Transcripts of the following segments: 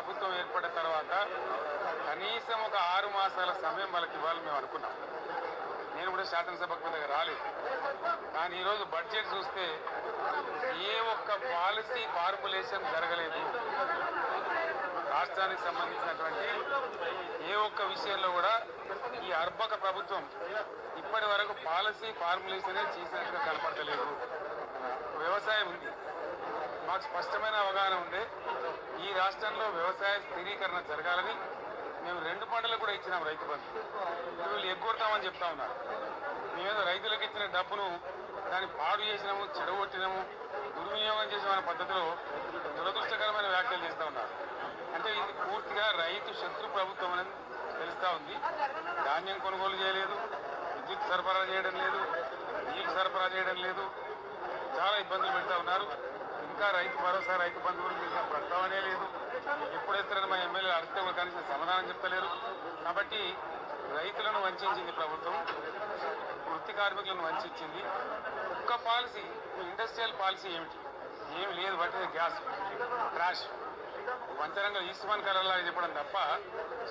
ప్రభుత్వం ఏర్పడిన తర్వాత కనీసం ఒక ఆరు మాసాల సమయం వాళ్ళకి ఇవ్వాలని మేము అనుకున్నాం. నేను కూడా శాసనసభకు పెద్దగా రాలేదు. కానీ ఈరోజు బడ్జెట్ చూస్తే ఏ ఒక్క పాలసీ ఫార్ములేషన్ జరగలేదు. రాష్ట్రానికి సంబంధించినటువంటి ఏ ఒక్క విషయంలో కూడా ఈ అర్భక ప్రభుత్వం ఇప్పటి వరకు పాలసీ ఫార్ములేషనే చేసినట్టుగా కనపడతలేదు వ్యవసాయం స్పష్టమైన అవగాహన ఉండే ఈ రాష్ట్రంలో వ్యవసాయ స్థిరీకరణ జరగాలని మేము రెండు పంటలకు కూడా ఇచ్చినాం రైతు బంధు. వీళ్ళు ఎగ్గొడతామని చెప్తా ఉన్నారు. మేమేదో రైతులకు ఇచ్చిన డబ్బును దాన్ని పాడు చేసినాము చెడగొట్టినాము దుర్వినియోగం చేసిన పద్ధతిలో దురదృష్టకరమైన వ్యాఖ్యలు చేస్తూ ఉన్నారు. అంటే ఇది పూర్తిగా రైతు శత్రు ప్రభుత్వం అనేది తెలుస్తూ ఉంది. ధాన్యం కొనుగోలు చేయలేదు విద్యుత్ సరఫరా చేయడం లేదు నీళ్ళు సరఫరా చేయడం లేదు. చాలా ఇబ్బందులు పెడతా ఉన్నారు. ఇంకా రైతు భరోసా రైతు బంధు గురించి చేసిన ప్రస్తావనే లేదు. ఎప్పుడెత్తారని మా ఎమ్మెల్యే అడిగితే కూడా కనీసం సమాధానం చెప్తలేరు. కాబట్టి రైతులను వంచింది ప్రభుత్వం వృత్తి కార్మికులను వంచింది ఒక్క పాలసీ ఇండస్ట్రియల్ పాలసీ ఏమిటి? ఏమి లేదు బట్టి గ్యాస్ క్రాష్ వంచరంగా ఈస్మాన్ కలర్ చెప్పడం తప్ప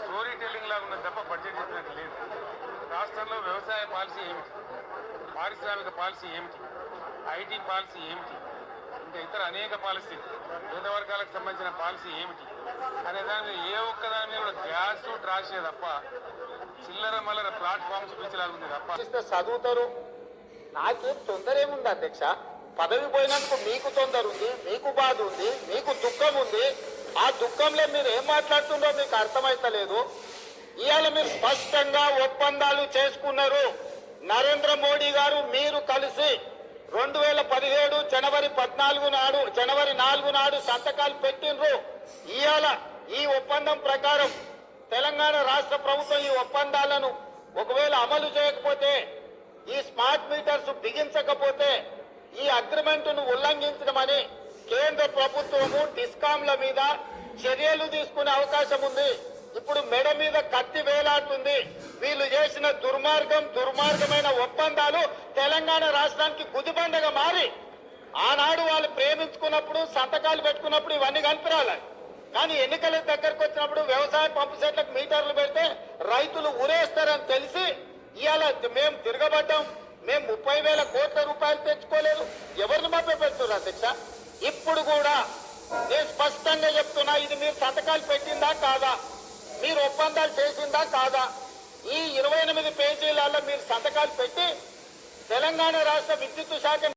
స్టోరీ టెల్లింగ్ లాగా ఉన్నది తప్ప బడ్జెట్ చెప్పినట్టు లేదు. రాష్ట్రంలో వ్యవసాయ పాలసీ ఏమిటి? పారిశ్రామిక పాలసీ ఏమిటి? ఐటీ పాలసీ ఏమిటి? ఇంకా ఇతర అనేక పాలసీ పేద వర్గాలకు సంబంధించిన పాలసీ ఏమిటి? అనే దాని ఏ ఒక్క దాని మీద కూడా గ్యాస్ ట్రాషే తప్ప చిల్లర మల్లర ప్లాట్ఫామ్స్ పిచ్చిలాగుంది తప్ప. ఇస్తే చదువుతారు. నాకేం తొందర ఏముంది అధ్యక్ష? పదవి పోయినందుకు మీకు తొందర ఉంది మీకు బాధ ఉంది మీకు దుఃఖం ఉంది. ఆ దుఃఖంలో మీరు ఏం మాట్లాడుతుండో మీకు అర్థమైతలేదు. ఇవాళ మీరు స్పష్టంగా ఒప్పందాలు చేసుకున్నారు. నరేంద్ర మోడీ గారు మీరు కలిసి జనవరి పద్నాలుగు నాడు జనవరి నాలుగు నాడు సంతకాలు పెట్టిండ్రు. ఇవాళ ఈ ఒప్పందం ప్రకారం తెలంగాణ రాష్ట్ర ప్రభుత్వం ఈ ఒప్పందాలను ఒకవేళ అమలు చేయకపోతే ఈ స్మార్ట్ మీటర్స్ బిగించకపోతే ఈ అగ్రిమెంట్ను ఉల్లంఘించడమని కేంద్ర ప్రభుత్వము డిస్కాంల మీద చర్యలు తీసుకునే అవకాశం ఉంది. ఇప్పుడు మెడ మీద కత్తి వేలాడుతుంది. వీళ్ళు చేసిన దుర్మార్గం దుర్మార్గమైన ఒప్పందాలు తెలంగాణ రాష్ట్రానికి గుదిబండగా మారి ఆనాడు వాళ్ళు ప్రేమించుకున్నప్పుడు సంతకాలు పెట్టుకున్నప్పుడు ఇవన్నీ కనిపిరాలి. కానీ ఎన్నికల దగ్గరకు వచ్చినప్పుడు వ్యవసాయ పంపు సెట్లకు మీటర్లు పెడితే రైతులు ఊరేస్తారని తెలిసి ఇవాళ మేము తిరగబడ్డాం. మేము ముప్పై వేల కోట్ల రూపాయలు తెచ్చుకోలేదు. ఎవరిని మభ్య పెడుతున్నారు అధ్యక్ష ఇప్పుడు కూడా నేను స్పష్టంగా చెప్తున్నా ఇది మీరు సంతకాలు పెట్టిందా కాదా? మీరు ఒప్పందాలు చేసిందా కాదా? ఈ ఇరవై ఎనిమిది పేజీలలో మీరు సంతకాలు పెట్టి తెలంగాణ రాష్ట్ర విద్యుత్ శాఖ